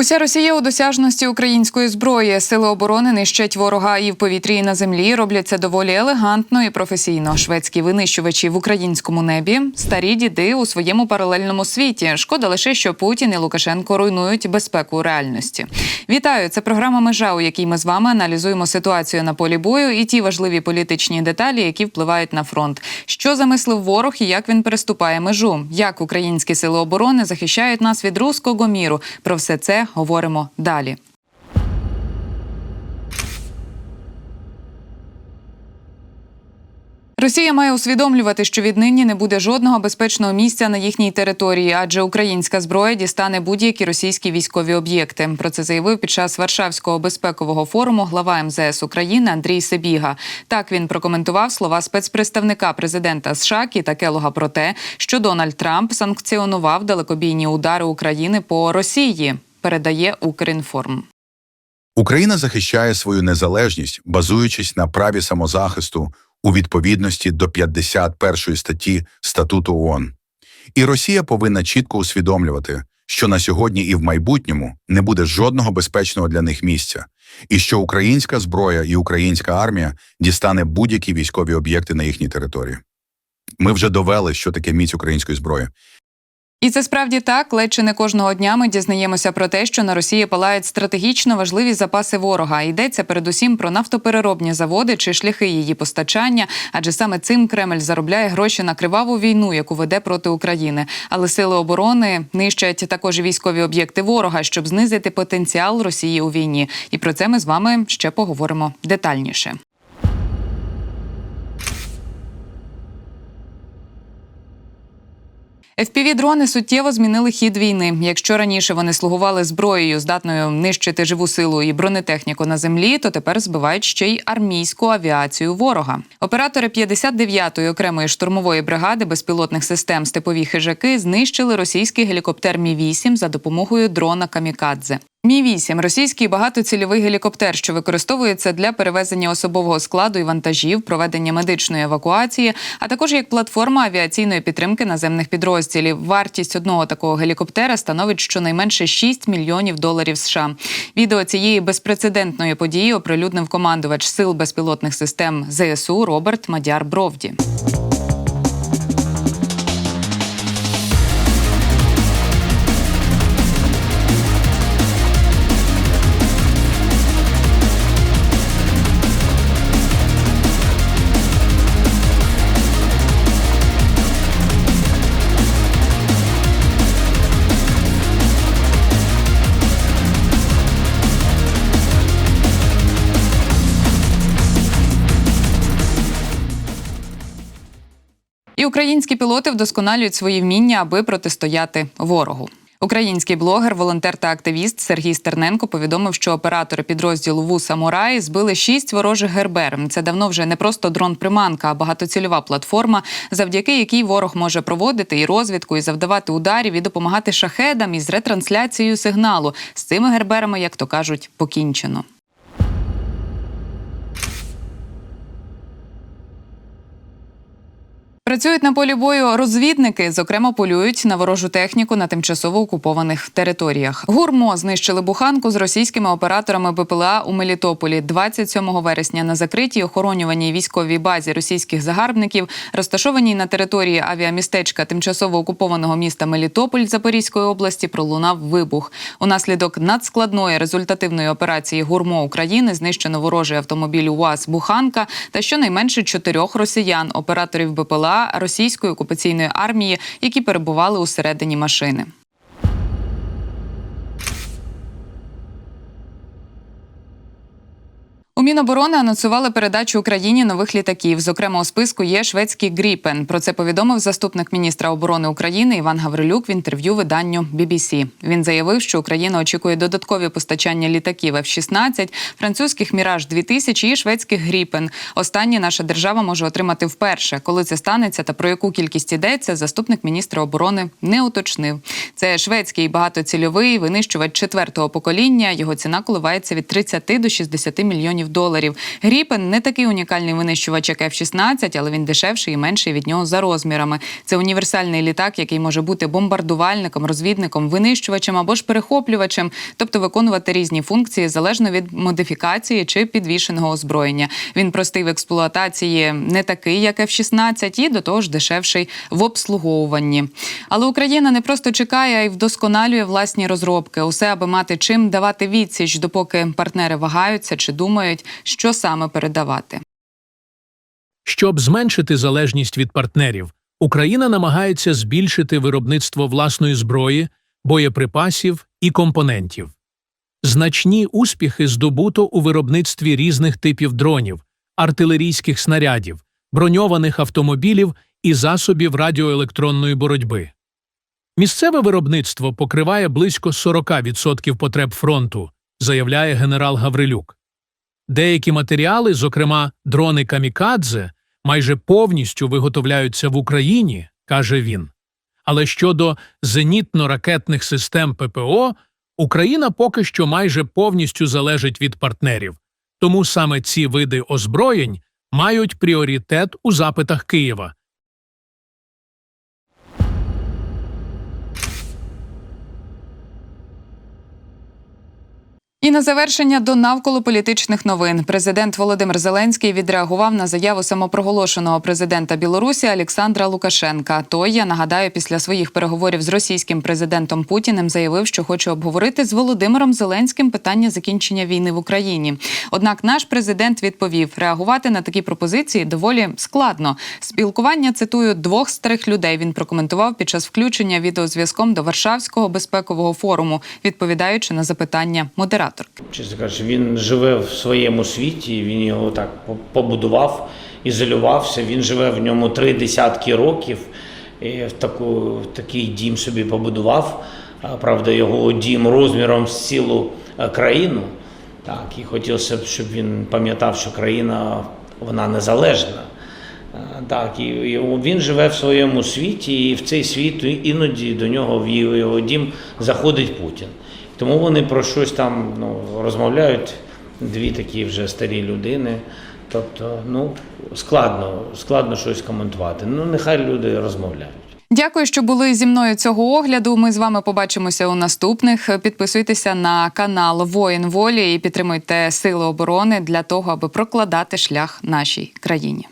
Уся Росія у досяжності української зброї. Сили оборони нищать ворога і в повітрі, і на землі. Роблять це доволі елегантно і професійно. Шведські винищувачі в українському небі, старі діди у своєму паралельному світі. Шкода лише, що Путін і Лукашенко руйнують безпеку реальності. Вітаю! Це програма Межа, у якій ми з вами аналізуємо ситуацію на полі бою і ті важливі політичні деталі, які впливають на фронт. Що замислив ворог і як він переступає межу? Як українські сили оборони захищають нас від руського міру? Про все це говоримо далі. Росія має усвідомлювати, що віднині не буде жодного безпечного місця на їхній території, адже українська зброя дістане будь-які російські військові об'єкти. Про це заявив під час Варшавського безпекового форуму глава МЗС України Андрій Себіга. Так він прокоментував слова спецпредставника президента США Кіта Келога про те, що Дональд Трамп санкціонував далекобійні удари України по Росії. Передає Укрінформ. Україна захищає свою незалежність, базуючись на праві самозахисту у відповідності до 51 статті Статуту ООН. І Росія повинна чітко усвідомлювати, що на сьогодні і в майбутньому не буде жодного безпечного для них місця, і що українська зброя і українська армія дістане будь-які військові об'єкти на їхній території. Ми вже довели, що таке міць української зброї. І це справді так, ледь чи не кожного дня ми дізнаємося про те, що на Росії палають стратегічно важливі запаси ворога. Йдеться передусім про нафтопереробні заводи чи шляхи її постачання, адже саме цим Кремль заробляє гроші на криваву війну, яку веде проти України. Але сили оборони нищать також військові об'єкти ворога, щоб знизити потенціал Росії у війні. І про це ми з вами ще поговоримо детальніше. FPV-дрони суттєво змінили хід війни. Якщо раніше вони слугували зброєю, здатною нищити живу силу і бронетехніку на землі, то тепер збивають ще й армійську авіацію ворога. Оператори 59-ї окремої штурмової бригади безпілотних систем степові хижаки знищили російський гелікоптер Мі 8 за допомогою дрона Камікадзе. Мі 8 російський багатоцільовий гелікоптер, що використовується для перевезення особового складу і вантажів, проведення медичної евакуації, а також як платформа авіаційної підтримки наземних підрозділів. Вартість одного такого гелікоптера становить щонайменше 6 мільйонів доларів США. Відео цієї безпрецедентної події оприлюднив командувач сил безпілотних систем ЗСУ Роберт Мадяр Бровді. І українські пілоти вдосконалюють свої вміння, аби протистояти ворогу. Український блогер, волонтер та активіст Сергій Стерненко повідомив, що оператори підрозділу ВУ «Самурай» збили шість ворожих гербер. Це давно вже не просто дрон-приманка, а багатоцільова платформа, завдяки якій ворог може проводити і розвідку, і завдавати ударів, і допомагати шахедам із ретрансляцією сигналу. З цими герберами, як то кажуть, покінчено. Працюють на полі бою розвідники, зокрема полюють на ворожу техніку на тимчасово окупованих територіях. Гурмо знищили буханку з російськими операторами БПЛА у Мелітополі 27 вересня на закритій охоронюваній військовій базі російських загарбників, розташованій на території авіамістечка тимчасово окупованого міста Мелітополь Запорізької області, пролунав вибух. Унаслідок надскладної результативної операції Гурмо України знищено ворожий автомобіль УАЗ Буханка та щонайменше чотирьох росіян, операторів БПЛА російської окупаційної армії, які перебували у середині машини. Міноборони анонсували передачу Україні нових літаків. Зокрема, у списку є шведський Гріпен. Про це повідомив заступник міністра оборони України Іван Гаврилюк в інтерв'ю виданню BBC. Він заявив, що Україна очікує додаткові постачання літаків F-16, французьких Міраж 2000 і шведських Гріпен. Останні наша держава може отримати вперше. Коли це станеться та про яку кількість йдеться, заступник міністра оборони не уточнив. Це шведський багатоцільовий винищувач четвертого покоління. Його ціна коливається від 30 до 60 мільйонів мільйонів доларів. Гріпен не такий унікальний винищувач, як F-16, але він дешевший і менший від нього за розмірами. Це універсальний літак, який може бути бомбардувальником, розвідником, винищувачем або ж перехоплювачем, тобто виконувати різні функції залежно від модифікації чи підвішеного озброєння. Він простий в експлуатації, не такий, як F-16, і до того ж дешевший в обслуговуванні. Але Україна не просто чекає, а й вдосконалює власні розробки. Усе, аби мати чим давати відсіч, допоки партнери вагаються чи думають, що саме передавати. Щоб зменшити залежність від партнерів, Україна намагається збільшити виробництво власної зброї, боєприпасів і компонентів. Значні успіхи здобуто у виробництві різних типів дронів, артилерійських снарядів, броньованих автомобілів і засобів радіоелектронної боротьби. Місцеве виробництво покриває близько 40% потреб фронту, заявляє генерал Гаврилюк. Деякі матеріали, зокрема дрони камікадзе, майже повністю виготовляються в Україні, каже він. Але щодо зенітно-ракетних систем ППО, Україна поки що майже повністю залежить від партнерів, тому саме ці види озброєнь мають пріоритет у запитах Києва. І на завершення до навколо політичних новин. Президент Володимир Зеленський відреагував на заяву самопроголошеного президента Білорусі Олександра Лукашенка. Той, я нагадаю, після своїх переговорів з російським президентом Путіним заявив, що хоче обговорити з Володимиром Зеленським питання закінчення війни в Україні. Однак наш президент відповів, реагувати на такі пропозиції доволі складно. Спілкування цитую двох старих людей. Він прокоментував під час включення відеозв'язком до Варшавського безпекового форуму, відповідаючи на запитання модераторки. Чесно кажучи, він живе в своєму світі, він його так побудував, ізолювався. Він живе в ньому три десятки років. І в, таку, в такий дім собі побудував. Правда, його дім розміром з цілу е, країну. Так, і хотілося б, щоб він пам'ятав, що країна вона незалежна. Так, і він живе в своєму світі, і в цей світ іноді до нього в його дім заходить Путін. Тому вони про щось там ну, розмовляють, дві такі вже старі людини. Тобто, ну, складно, складно щось коментувати. Ну, нехай люди розмовляють. Дякую, що були зі мною цього огляду. Ми з вами побачимося у наступних. Підписуйтеся на канал Воїн Волі і підтримуйте сили оборони для того, аби прокладати шлях нашій країні.